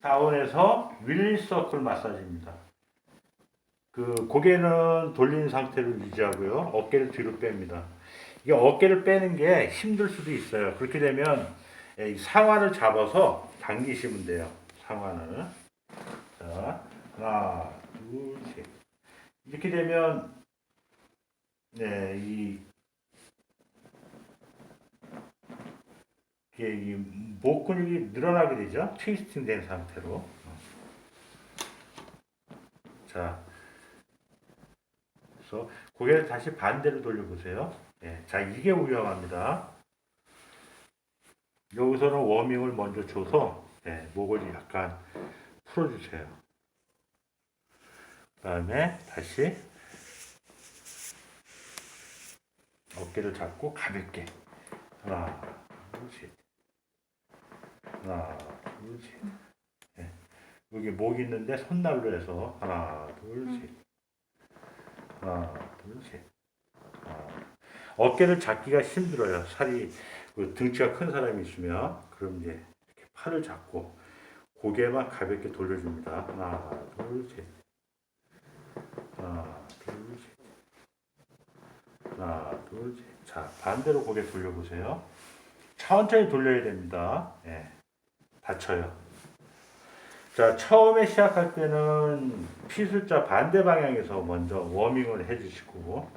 다운에서 윌리서클 마사지입니다. 그 고개는 돌린 상태로 유지하고요. 어깨를 뒤로 뺍니다. 이게 어깨를 빼는 게 힘들 수도 있어요. 그렇게 되면 상완을 잡아서 당기시면 돼요. 상완을. 자, 하나, 둘, 셋. 이렇게 되면 네, 이 이게 이목 근육이 늘어나게 되죠. 트위스팅 된 상태로. 자, 그래서 고개를 다시 반대로 돌려보세요. 예, 자, 이게 위험합니다. 여기서는 워밍을 먼저 줘서 예, 목을 약간 풀어주세요. 그 다음에 다시 어깨를 잡고 가볍게 하나, 둘, 셋. 하나, 둘, 셋. 예. 여기 목 있는데 손날로 해서 하나, 둘, 셋. 하나, 둘, 셋. 하나. 어깨를 잡기가 힘들어요. 살이 그 등치가 큰 사람이 있으면 그럼 이제 이렇게 팔을 잡고 고개만 가볍게 돌려줍니다. 하나, 둘, 셋. 하나, 둘, 셋. 하나, 둘, 셋. 자, 반대로 고개 돌려보세요. 천천히 돌려야 됩니다. 예. 다쳐요. 자, 처음에 시작할 때는 피술자 반대 방향에서 먼저 워밍을 해주시고,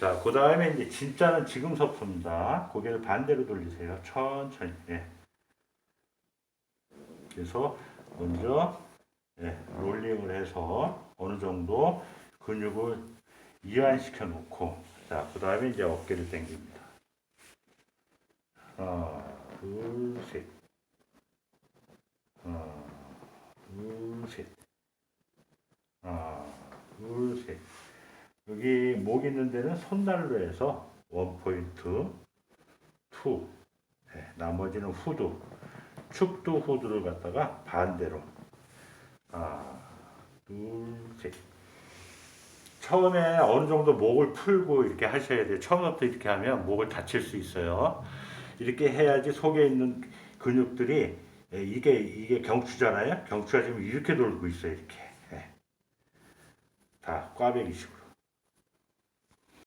자, 그 다음에 이제 진짜는 지금서부터입니다. 고개를 반대로 돌리세요. 천천히. 예. 그래서 먼저 예, 롤링을 해서 어느 정도 근육을 이완시켜 놓고 자, 그 다음에 이제 어깨를 당깁니다. 하나, 둘, 셋. 하나, 둘, 셋. 하나, 둘, 셋. 여기 목 있는 데는 손날로 해서 원 포인트, 투. 네, 나머지는 후두. 축두 후두를 갖다가 반대로. 하나, 둘, 셋. 처음에 어느 정도 목을 풀고 이렇게 하셔야 돼요. 처음부터 이렇게 하면 목을 다칠 수 있어요. 이렇게 해야지 속에 있는 근육들이 예, 이게 이게 경추잖아요. 경추가 지금 이렇게 돌고 있어요. 이렇게 예. 다 꽈배기식으로.